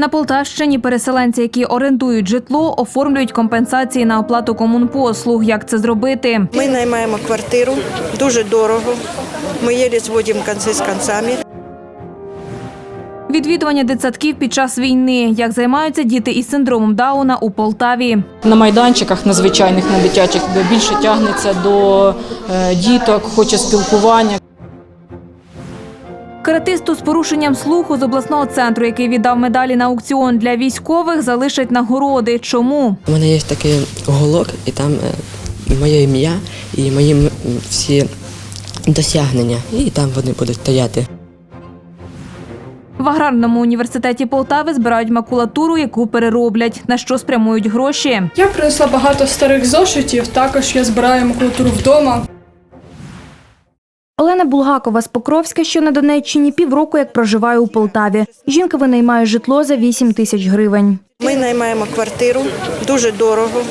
На Полтавщині переселенці, які орендують житло, оформлюють компенсації на оплату комунпослуг. Як це зробити? Ми наймаємо квартиру дуже дорого. Ми єлі зводимо кінці з кінцями. Відвідування дитсадків під час війни. Як займаються діти із синдромом Дауна у Полтаві. На майданчиках на звичайних, на дитячих, більше тягнеться до е, діток, хоче спілкування. Каратисту з порушенням слуху з обласного центру, який віддав медалі на аукціон для військових, залишать нагороди. Чому? У мене є такий голок, і там е, моє ім'я і мої всі досягнення. І там вони будуть стояти. В аграрному університеті Полтави збирають макулатуру, яку перероблять. На що спрямують гроші? Я принесла багато старих зошитів, також я збираю макулатуру вдома. Олена Булгакова з Покровська, що на Донеччині, півроку як проживає у Полтаві. Жінка винаймає житло за 8 тисяч гривень. Ми наймаємо квартиру дуже дорого.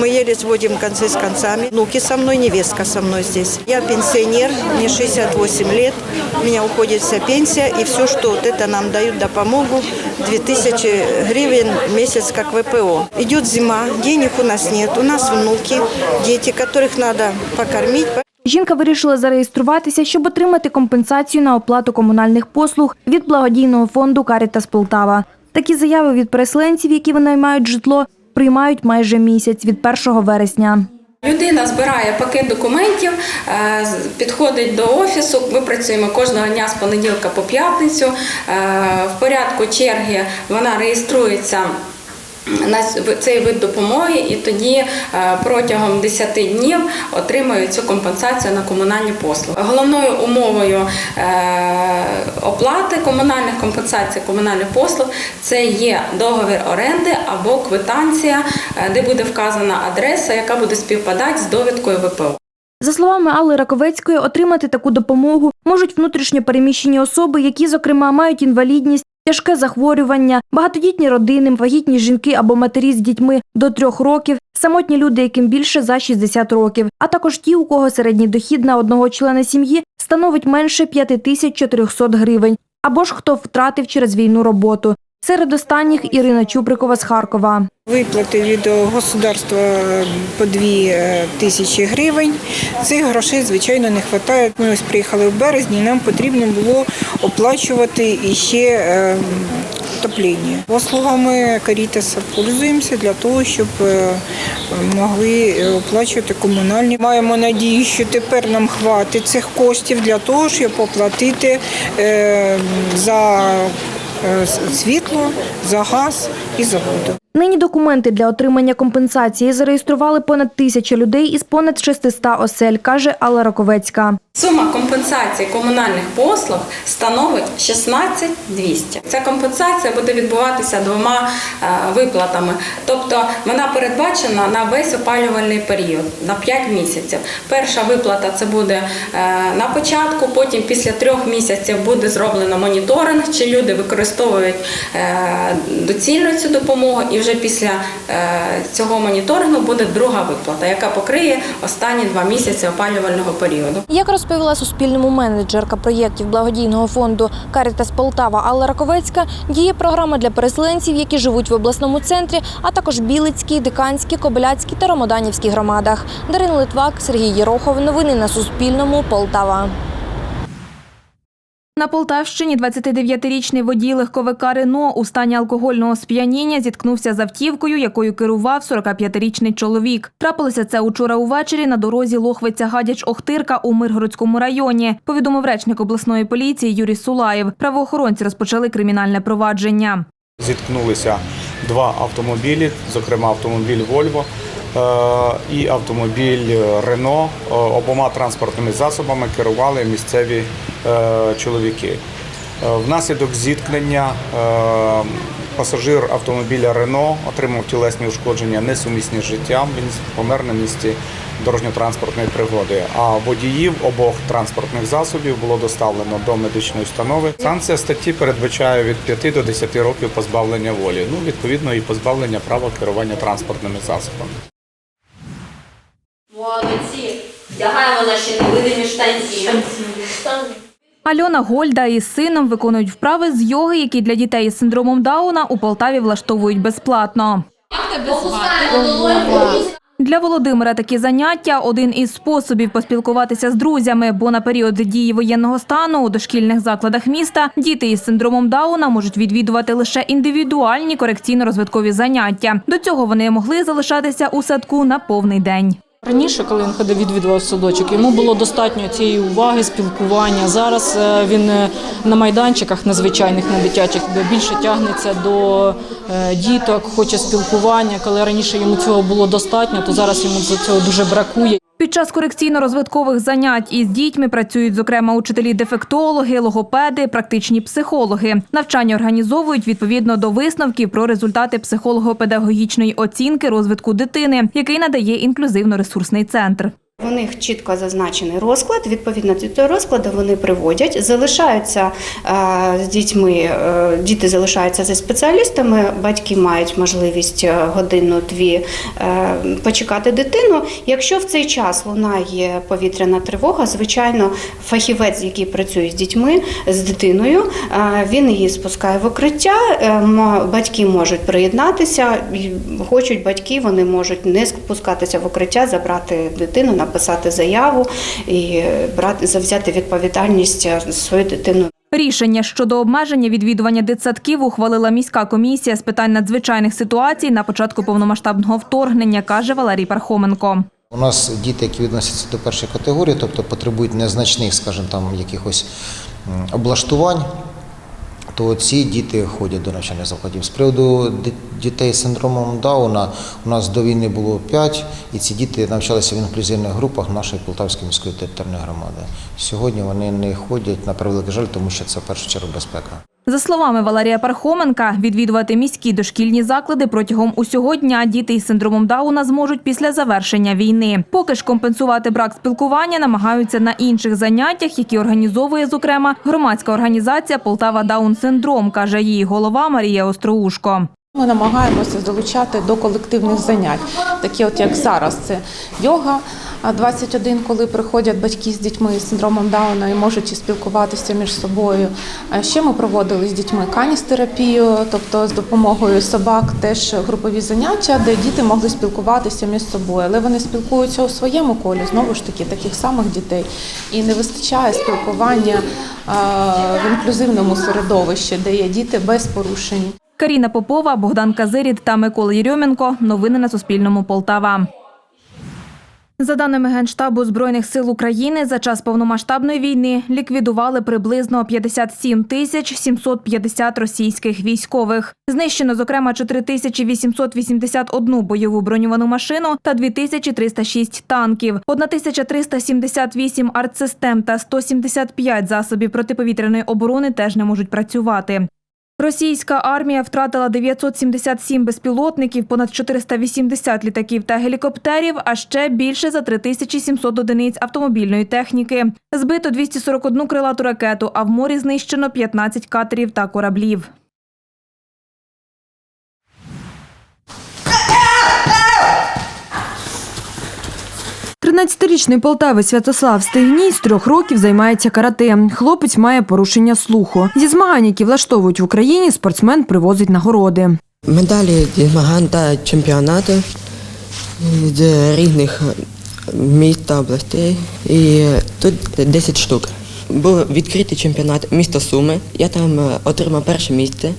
Мы еле сводим концы с концами. Внуки со мной, невестка со мной здесь. Я пенсионер, мне 68 лет. У меня уходит вся пенсия и все, что вот это нам дают допомогу. 2000 гривен в месяц как ВПО. Идет зима, денег у нас нет. У нас внуки, дети, которых надо покормить. Жінка вирішила зареєструватися, щоб отримати компенсацію на оплату комунальних послуг від благодійного фонду Карітас Полтава. Такі заяви від переселенців, які винаймають житло, приймають майже місяць від 1 вересня. Людина збирає пакет документів, е, підходить до офісу. Ми працюємо кожного дня з понеділка по п'ятницю. Е, В порядку черги вона реєструється. Цей вид допомоги, і тоді е, протягом 10 днів отримують цю компенсацію на комунальні послуги. Головною умовою е, оплати комунальних компенсацій комунальних послуг це є договір оренди або квитанція, е, де буде вказана адреса, яка буде співпадати з довідкою ВПО. За словами Алли Раковецької, отримати таку допомогу можуть внутрішньо переміщені особи, які, зокрема, мають інвалідність, тяжке захворювання, багатодітні родини, вагітні жінки або матері з дітьми до трьох років, самотні люди, яким більше за 60 років, а також ті, у кого середній дохід на одного члена сім'ї становить менше 5400 гривень, або ж хто втратив через війну роботу. Серед останніх Ірина Чуприкова з Харкова. Виплати від государства по 2 тисячі гривень. Цих грошей, звичайно, не вистачає. Ми ось приїхали в березні, нам потрібно було оплачувати іще е, отоплення. Послугами Карітаса пользуємося для того, щоб е, могли е, оплачувати комунальні. Маємо надію, що тепер нам хватить цих коштів для того, щоб оплатити е, за е, світло, за газ і за воду. Нині документи для отримання компенсації зареєстрували понад тисяча людей із понад 600 осель, каже Алла Раковецька. Сума компенсації комунальних послуг становить 16 200. Ця компенсація буде відбуватися двома е, виплатами. Тобто вона передбачена на весь опалювальний період на 5 місяців. Перша виплата це буде е, на початку, потім після трьох місяців буде зроблено моніторинг, чи люди використовують е, доцільно цю допомогу, і вже після е, цього моніторингу буде друга виплата, яка покриє останні два місяці опалювального періоду. Як розповіла Суспільному менеджерка проєктів благодійного фонду Карітас Полтава Алла Раковецька, діє програма для переселенців, які живуть в обласному центрі, а також Білицькій, Диканській, Кобиляцькій та Ромоданівській громадах. Дарина Литвак, Сергій Єрохов. Новини на Суспільному. Полтава. На Полтавщині 29-річний водій легковика Рено у стані алкогольного сп'яніння зіткнувся з автівкою, якою керував 45-річний чоловік. Трапилося це учора увечері на дорозі Лохвиця-Гадяч-Охтирка у Миргородському районі. Повідомив речник обласної поліції Юрій Сулаєв. Правоохоронці розпочали кримінальне провадження. Зіткнулися два автомобілі, зокрема автомобіль Вольво і автомобіль Рено. Е, Обома транспортними засобами керували місцеві е, чоловіки. Е, Внаслідок зіткнення е, пасажир автомобіля Рено отримав тілесні ушкодження несумісні з життям. Він помер на місці дорожньо-транспортної пригоди. А водіїв обох транспортних засобів було доставлено до медичної установи. Санкція статті передбачає від 5 до 10 років позбавлення волі. Ну відповідно і позбавлення права керування транспортними засобами. Молодці. Вдягаємо наші невидимі штанці. Альона Гольда із сином виконують вправи з йоги, які для дітей із синдромом Дауна у Полтаві влаштовують безплатно. Для Володимира такі заняття один із способів поспілкуватися з друзями, бо на період дії воєнного стану у дошкільних закладах міста діти із синдромом Дауна можуть відвідувати лише індивідуальні корекційно-розвиткові заняття. До цього вони могли залишатися у садку на повний день. Раніше, коли він ходив відвідував садочок, йому було достатньо цієї уваги, спілкування. Зараз е, він е, на майданчиках, на звичайних, на дитячих, більше тягнеться до е, діток, хоче спілкування. Коли раніше йому цього було достатньо, то зараз йому цього дуже бракує. Під час корекційно-розвиткових занять із дітьми працюють, зокрема, учителі-дефектологи, логопеди, практичні психологи. Навчання організовують відповідно до висновків про результати психолого-педагогічної оцінки розвитку дитини, який надає інклюзивно-ресурсний центр. У них чітко зазначений розклад. Відповідно до цього розкладу вони приводять, залишаються е, з дітьми. е, Діти залишаються зі спеціалістами. Батьки мають можливість е, годину-дві почекати дитину. Якщо в цей час лунає повітряна тривога, звичайно, фахівець, який працює з дітьми, з дитиною, він її спускає в укриття. Батьки можуть приєднатися. Хочуть батьки, вони можуть не спускатися в укриття, забрати дитину, написати заяву і брати завзяти відповідальність за свою дитину. Рішення щодо обмеження відвідування дитсадків ухвалила міська комісія з питань надзвичайних ситуацій на початку повномасштабного вторгнення, каже Валерій Пархоменко. У нас діти, які відносяться до першої категорії, тобто потребують незначних, скажімо, там якихось облаштувань, то ці діти ходять до навчальних закладів. З приводу дітей з синдромом Дауна у нас до війни було 5, і ці діти навчалися в інклюзивних групах нашої Полтавської міської територіальної громади. Сьогодні вони не ходять на превеликий жаль, тому що це в першу чергу безпека. За словами Валерія Пархоменка, відвідувати міські дошкільні заклади протягом усього дня діти із синдромом Дауна зможуть після завершення війни. Поки ж компенсувати брак спілкування намагаються на інших заняттях, які організовує, зокрема, громадська організація Полтава Даун Синдром, каже її голова Марія Остроушко. Ми намагаємося залучати до колективних занять, такі от як зараз, це йога. А 21, коли приходять батьки з дітьми з синдромом Дауна і можуть спілкуватися між собою. Ще ми проводили з дітьми каністерапію, тобто з допомогою собак теж групові заняття, де діти могли спілкуватися між собою. Але вони спілкуються у своєму колі, знову ж таки, таких самих дітей. І не вистачає спілкування в інклюзивному середовищі, де є діти без порушень. Каріна Попова, Богдан Казирід та Микола Єрьоменко. Новини на Суспільному. Полтава. За даними Генштабу Збройних сил України, за час повномасштабної війни ліквідували приблизно 57 тисяч 750 російських військових. Знищено, зокрема, 4881 бойову броньовану машину та 2306 танків, 1378 артсистем та 175 засобів протиповітряної оборони теж не можуть працювати. Російська армія втратила 977 безпілотників, понад 480 літаків та гелікоптерів, а ще більше за 3700 одиниць автомобільної техніки. Збито 241 крилату ракету, а в морі знищено 15 катерів та кораблів. Тринадцятирічний полтавець Святослав Стигній з трьох років займається карате. Хлопець має порушення слуху. Зі змагань, які влаштовують в Україні, спортсмен привозить нагороди. Медалі змагань та чемпіонати з різних міст та областей. І тут 10 штук. Був відкритий чемпіонат міста Суми. Я там е, отримав перше місце.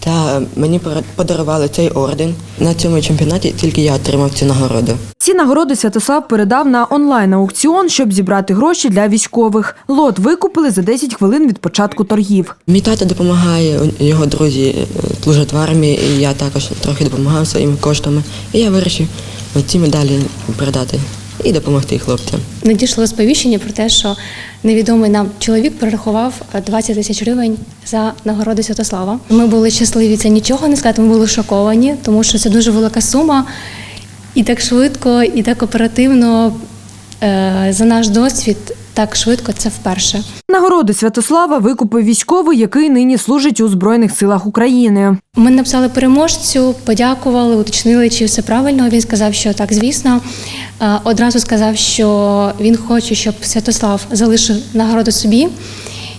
Та мені подарували цей орден. На цьому чемпіонаті тільки я отримав цю нагороду. Ці нагороди Святослав передав на онлайн-аукціон, щоб зібрати гроші для військових. Лот викупили за 10 хвилин від початку торгів. Мій тато допомагає, його друзі е, служать в армії, і я також трохи допомагав своїми коштами. І я вирішив ці медалі передати і допомогти хлопцям. Надійшло сповіщення про те, що невідомий нам чоловік перерахував 20 тисяч гривень за нагороду Святослава. Ми були щасливі це нічого не сказати. Ми були шоковані, тому що це дуже велика сума, і так швидко, і так оперативно е, за наш досвід. Так швидко це вперше. Нагороду Святослава викупив військовий, який нині служить у Збройних силах України. Ми написали переможцю, подякували, уточнили, чи все правильно. Він сказав, що так, звісно. Е, Одразу сказав, що він хоче, щоб Святослав залишив нагороду собі.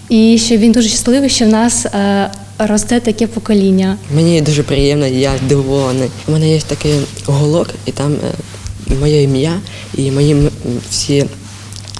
і що він дуже щасливий, що в нас е, росте таке покоління. Мені дуже приємно, я здивований. У мене є такий уголок, і там е, моє ім'я і мої всі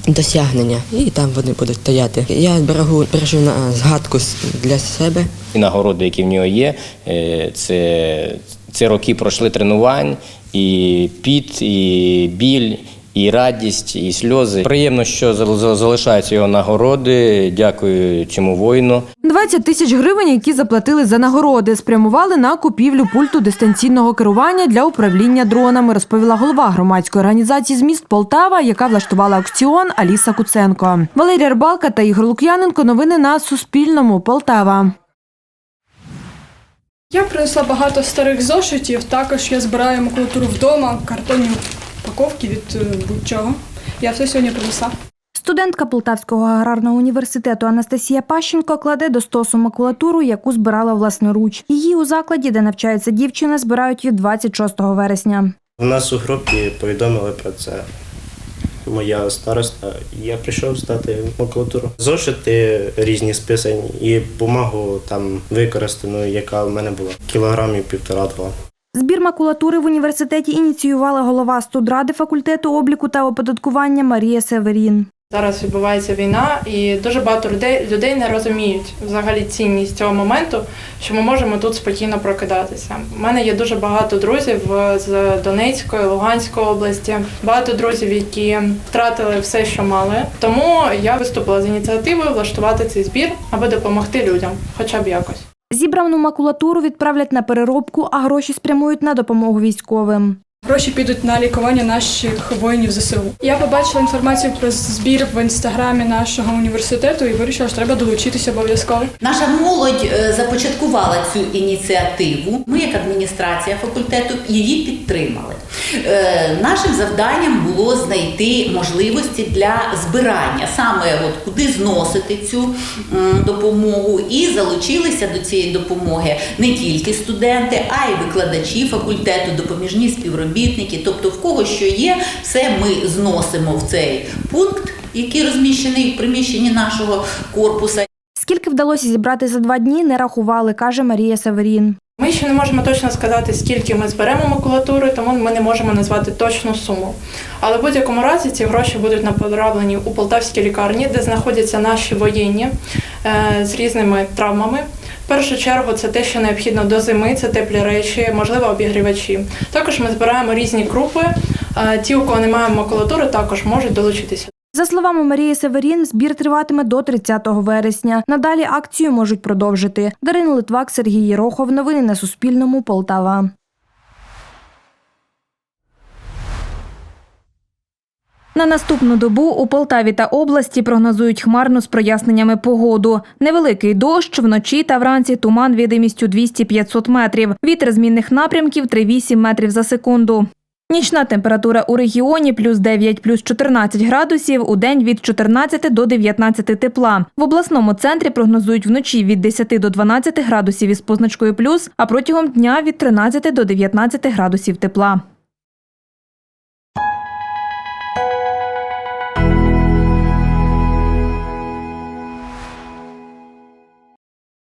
досягнення. І там вони будуть стояти. Я берегу, бережу на згадку для себе. І нагороди, які в нього є, е, це, це роки пройшли тренувань, і піт, і біль, і радість, і сльози. Приємно, що зал- зал- залишаються його нагороди. Дякую цьому воїну. 20 тисяч гривень, які заплатили за нагороди, спрямували на купівлю пульту дистанційного керування для управління дронами, розповіла голова громадської організації з міст Полтава, яка влаштувала аукціон Аліса Куценко. Валерія Рибалка та Ігор Лук'яненко. Новини на Суспільному. Полтава. Я принесла багато старих зошитів. Також я збираю макулатуру вдома, картонні упаковки від е, будь-чого. Я все сьогодні принесла. Студентка Полтавського аграрного університету Анастасія Пащенко кладе до стосу макулатуру, яку збирала власноруч. Її у закладі, де навчається дівчина, збирають від 26 вересня. У нас у групі повідомили про це. Моя староста, я прийшов здати макулатуру. Зошити різні списані і бумагу там використану, яка в мене була кілограмів півтора-два. Збір макулатури в університеті ініціювала голова студради факультету обліку та оподаткування Марія Северін. Зараз відбувається війна, і дуже багато людей, людей не розуміють взагалі цінність цього моменту, що ми можемо тут спокійно прокидатися. У мене є дуже багато друзів е, з Донецької, Луганської області, багато друзів, які втратили все, що мали. Тому я виступила з ініціативою влаштувати цей збір, аби допомогти людям, хоча б якось. Зібрану макулатуру відправлять на переробку, а гроші спрямують на допомогу військовим. Гроші підуть на лікування наших воїнів ЗСУ. Я побачила інформацію про збір в інстаграмі нашого університету і вирішила, що треба долучитися обов'язково. Наша молодь е, започаткувала цю ініціативу. Ми, як адміністрація факультету, її підтримали. Е, Нашим завданням було знайти можливості для збирання, саме от куди зносити цю допомогу, і залучилися до цієї допомоги не тільки студенти, а й викладачі факультету, допоміжні співробітники. Тобто, в кого що є, все ми зносимо в цей пункт, який розміщений в приміщенні нашого корпуса. Скільки вдалося зібрати за два дні, не рахували, каже Марія Северін. Ми ще не можемо точно сказати, скільки ми зберемо макулатури, тому ми не можемо назвати точну суму. Але в будь-якому разі ці гроші будуть направлені у полтавській лікарні, де знаходяться наші воєнні е, з різними травмами. Першу чергу це те, що необхідно до зими, це теплі речі, можливо, обігрівачі. Також ми збираємо різні крупи. Ті, у кого немає макулатури, також можуть долучитися. За словами Марії Северін, збір триватиме до 30 вересня. Надалі акцію можуть продовжити. Дарина Литвак, Сергій Єрохов. Новини на Суспільному. Полтава. На наступну добу у Полтаві та області прогнозують хмарну з проясненнями погоду. Невеликий дощ, вночі та вранці туман відомістю 200-500 метрів. Вітер змінних напрямків 3-8 метрів за секунду. Нічна температура у регіоні плюс 9, плюс 14 градусів, у день від 14 до 19 тепла. В обласному центрі прогнозують вночі від 10 до 12 градусів із позначкою плюс, а протягом дня від 13 до 19 градусів тепла.